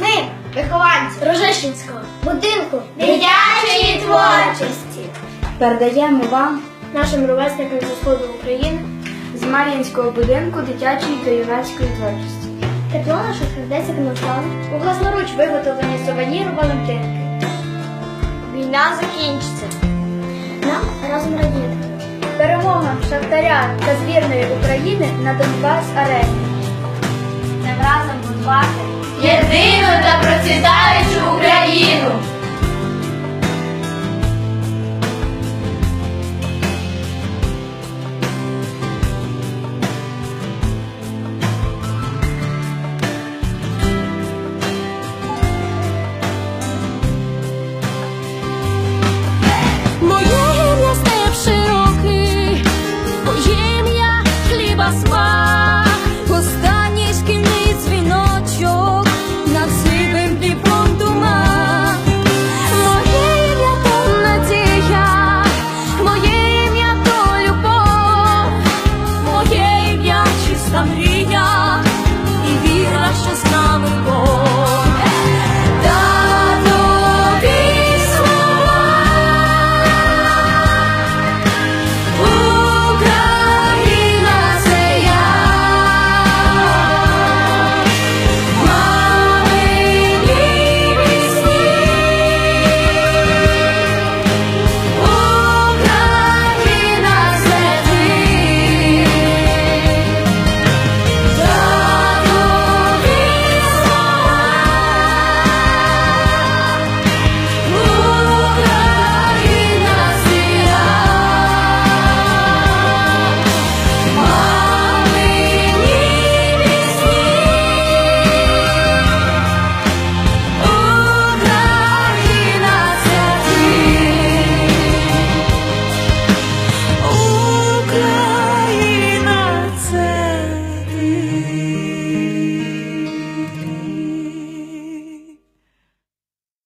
Ми, вихованці Рожешинського будинку дитячої творчості, передаємо вам нашим ровесникам зі сходу України з Мар'їнського будинку дитячої та юнацької творчості. тепло сердець як настав, у власноруч виготовлені сувенір Валентинки. Війна закінчиться. Нам разом радіти. Перемога Шахтаря та збірної України на Донбас арені. Нам разом наша мрія і віра, що з нами Бог.